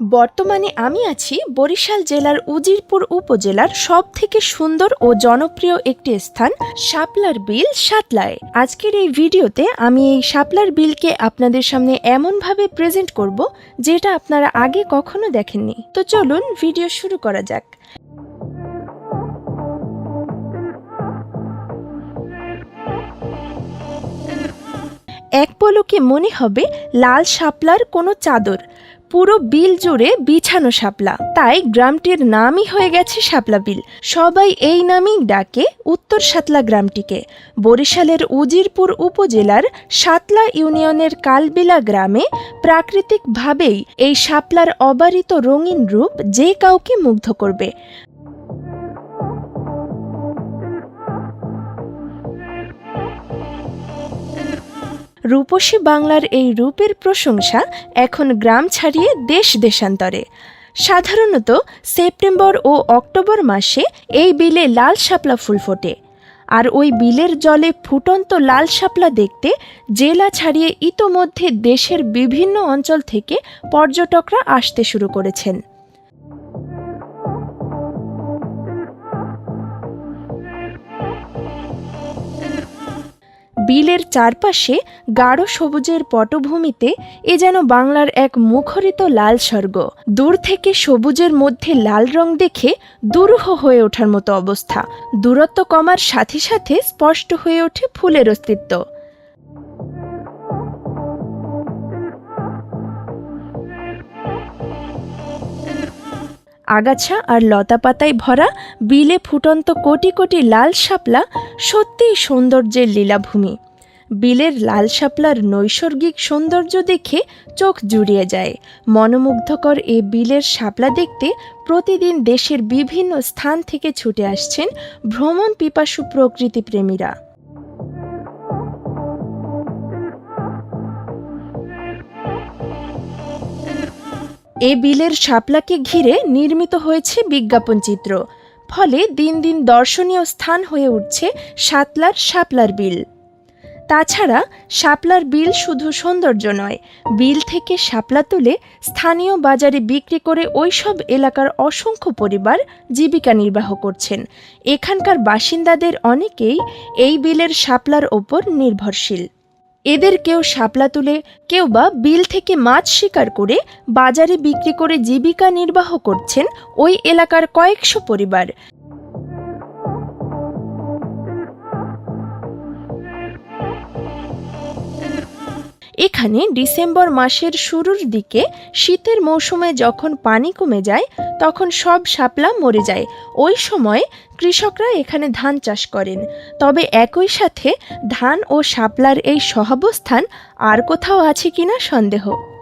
বর্তমানে আমি আছি বরিশাল জেলার উজিরপুর উপজেলার সব থেকে সুন্দর ও জনপ্রিয় একটি স্থান, শাপলার বিল সাতলায়। আজকের এই ভিডিওতে আমি এই শাপলার বিলকে আপনাদের সামনে এমনভাবে প্রেজেন্ট করব, যেটা আপনারা আগে কখনো দেখেননি। তো চলুন, ভিডিও শুরু করা যাক। এক পলকে মনে হবে লাল শাপলার কোনো চাদর। পুরো বিল জুড়ে বিছানো শাপলা। তাই গ্রামটির নামই হয়ে গেছে শাপলা বিল। সবাই এই নামেই ডাকে উত্তর সাতলা গ্রামটিকে। বরিশালের উজিরপুর উপজেলার সাতলা ইউনিয়নের কালবিলা গ্রামে প্রাকৃতিকভাবেই এই শাপলার অবারিত রঙিন রূপ যে কাউকে মুগ্ধ করবে। রূপসী বাংলার এই রূপের প্রশংসা এখন গ্রাম ছাড়িয়ে দেশ দেশান্তরে। সাধারণত সেপ্টেম্বর ও অক্টোবর মাসে এই বিলে লাল শাপলা ফুল ফোটে। আর ওই বিলের জলে ফুটন্ত লাল শাপলা দেখতে জেলা ছাড়িয়ে ইতোমধ্যে দেশের বিভিন্ন অঞ্চল থেকে পর্যটকরা আসতে শুরু করেছেন। বিলের চারপাশে গাঢ় সবুজের পটভূমিতে এ যেন বাংলার এক মুখরিত লাল স্বর্গ। দূর থেকে সবুজের মধ্যে লাল রং দেখে দুরূহ হয়ে ওঠার মতো অবস্থা। দূরত্ব কমার সাথে সাথে স্পষ্ট হয়ে ওঠে ফুলের অস্তিত্ব। আগাছা আর লতাপাতায় ভরা বিলে ফুটন্ত কোটি কোটি লাল শাপলা সত্যিই সৌন্দর্যের লীলাভূমি। বিলের লাল শাপলার নৈসর্গিক সৌন্দর্য দেখে চোখ জুড়িয়ে যায়। মনোমুগ্ধকর এ বিলের শাপলা দেখতে প্রতিদিন দেশের বিভিন্ন স্থান থেকে ছুটে আসছেন ভ্রমণ পিপাসু প্রকৃতিপ্রেমীরা। এ বিলের শাপলাকে ঘিরে নির্মিত হয়েছে বিজ্ঞাপন চিত্র। ফলে দিন দিন দর্শনীয় স্থান হয়ে উঠছে সাতলার শাপলার বিল। তাছাড়া শাপলার বিল শুধু সৌন্দর্য নয়, বিল থেকে শাপলা তুলে স্থানীয় বাজারে বিক্রি করে ওইসব এলাকার অসংখ্য পরিবার জীবিকা নির্বাহ করছেন। এখানকার বাসিন্দাদের অনেকেই এই বিলের শাপলার ওপর নির্ভরশীল। এদের কেউ শাপলা তুলে, কেউ বা বিল থেকে মাছ শিকার করে বাজারে বিক্রি করে জীবিকা নির্বাহ করছেন ওই এলাকার কয়েকশো পরিবার। এখানে ডিসেম্বর মাসের শুরুর দিকে শীতের মৌসুমে যখন পানি কমে যায়, তখন সব শাপলা মরে যায়। ওই সময় কৃষকরা এখানে ধান চাষ করেন। তবে একই সাথে ধান ও শাপলার এই সহাবস্থান আর কোথাও আছে কিনা সন্দেহ।